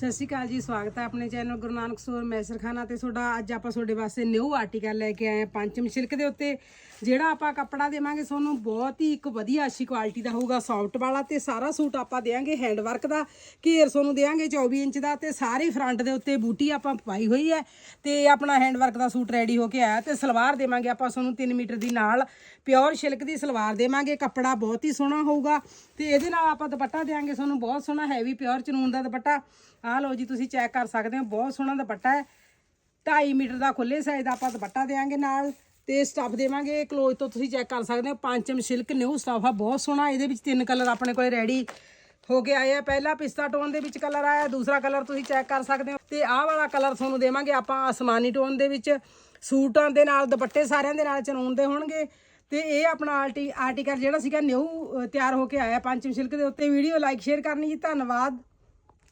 ਸਤਿ ਸ਼੍ਰੀ ਅਕਾਲ ਜੀ, ਸਵਾਗਤ ਹੈ ਆਪਣੇ ਚੈਨਲ ਗੁਰੂ ਨਾਨਕ ਸਟੋਰ ਮੈਸਰਖਾਨਾ ਤੇ ਤੁਹਾਡਾ ਅੱਜ ਆਪਾਂ ਤੁਹਾਡੇ ਵਾਸਤੇ ਨਿਊ ਆਰਟੀਕਲ ਲੈ ਕੇ ਆਏ ਹਾਂ, ਪੰਚਮ ਸਿਲਕ ਦੇ ਉੱਤੇ, ਜਿਹੜਾ ਆਪਾਂ ਕੱਪੜਾ ਦੇਵਾਂਗੇ ਤੁਹਾਨੂੰ ਬਹੁਤ ਹੀ ਇੱਕ ਵਧੀਆ ਅੱਛੀ ਕੁਆਲਿਟੀ ਦਾ ਹੋਊਗਾ ਸੌਫਟ ਵਾਲਾ ਤੇ ਸਾਰਾ ਸੂਟ ਆਪਾਂ ਦੇਵਾਂਗੇ ਹੈਂਡ ਵਰਕ ਦਾ, ਘੇਰ ਤੁਹਾਨੂੰ ਦੇਵਾਂਗੇ 24 ਇੰਚ ਦਾ ਤੇ ਸਾਰੇ ਫਰੰਟ ਦੇ ਉੱਤੇ ਬੂਟੀ ਆਪਾਂ ਪਾਈ ਹੋਈ ਹੈ ਤੇ ਆਪਣਾ ਹੈਂਡ ਵਰਕ ਦਾ ਸੂਟ ਰੈਡੀ ਹੋ ਕੇ ਆਇਆ ਤੇ ਸਲਵਾਰ ਦੇਵਾਂਗੇ ਆਪਾਂ ਤੁਹਾਨੂੰ 3 ਮੀਟਰ ਦੀ ਨਾਲ ਪਿਓਰ ਸਿਲਕ ਦੀ ਸਲਵਾਰ ਦੇਵਾਂਗੇ, ਕੱਪੜਾ ਬਹੁਤ ਹੀ ਸੋਹਣਾ ਹੋਊਗਾ ਤੇ ਇਹਦੇ ਨਾਲ ਆਪਾਂ ਦੁਪੱਟਾ ਦੇਵਾਂਗੇ ਤੁਹਾਨੂੰ, ਬਹੁਤ ਸੋਹਣਾ ਹੈਵੀ ਪਿਓਰ ਚਨੂਨ ਦਾ ਦੁਪੱਟਾ ਆਹ ਲਓ ਜੀ, ਤੁਸੀਂ ਚੈੱਕ ਕਰ ਸਕਦੇ ਹੋ, ਬਹੁਤ ਸੋਹਣਾ ਦੁਪੱਟਾ ਹੈ। 2.5 ਮੀਟਰ ਦਾ ਖੁੱਲੇ ਸਾਈਜ਼ ਦਾ ਆਪਾਂ ਦੁਪੱਟਾ ਦੇਵਾਂਗੇ ਨਾਲ ਤੇ ਸਟਫ ਦੇਵਾਂਗੇ। ਕਲੋਜ਼ ਤੋਂ ਤੁਸੀਂ ਚੈੱਕ ਕਰ ਸਕਦੇ ਹੋ, ਪੰਚਮ ਸਿਲਕ ਨਿਊ ਸਟਫ ਆ, ਬਹੁਤ ਸੋਹਣਾ। ਇਹਦੇ ਵਿੱਚ ਤਿੰਨ ਕਲਰ ਆਪਣੇ ਕੋਲੇ ਰੈਡੀ ਹੋ ਕੇ ਆਏ ਆ। ਪਹਿਲਾ ਪਿਸਤਾ ਟੋਨ ਦੇ ਵਿੱਚ ਕਲਰ ਆਇਆ, ਦੂਸਰਾ ਕਲਰ ਤੁਸੀਂ ਚੈੱਕ ਕਰ ਸਕਦੇ ਹੋ। ਤੇ ਆਹ ਵਾਲਾ ਕਲਰ ਤੁਹਾਨੂੰ ਦੇਵਾਂਗੇ ਆਪਾਂ ਅਸਮਾਨੀ ਟੋਨ ਦੇ ਵਿੱਚ। ਸੂਟਾਂ ਦੇ ਨਾਲ, ਦੁਪੱਟੇ ਸਾਰਿਆਂ ਦੇ ਨਾਲ ਚਨਾਉਣ ਦੇ ਹੋਣਗੇ। ਤੇ ਇਹ ਆਪਣਾ ਆਰਟੀ ਆਰਟੀਕਲ ਜਿਹੜਾ ਸੀਗਾ ਨਿਊ ਤਿਆਰ ਹੋ ਕੇ ਆਇਆ ਪੰਚਮ ਸਿਲਕ ਦੇ ਉੱਤੇ। ਵੀਡੀਓ ਲਾਈਕ ਸ਼ੇਅਰ ਕਰਨੀ ਜੀ, ਧੰਨਵਾਦ।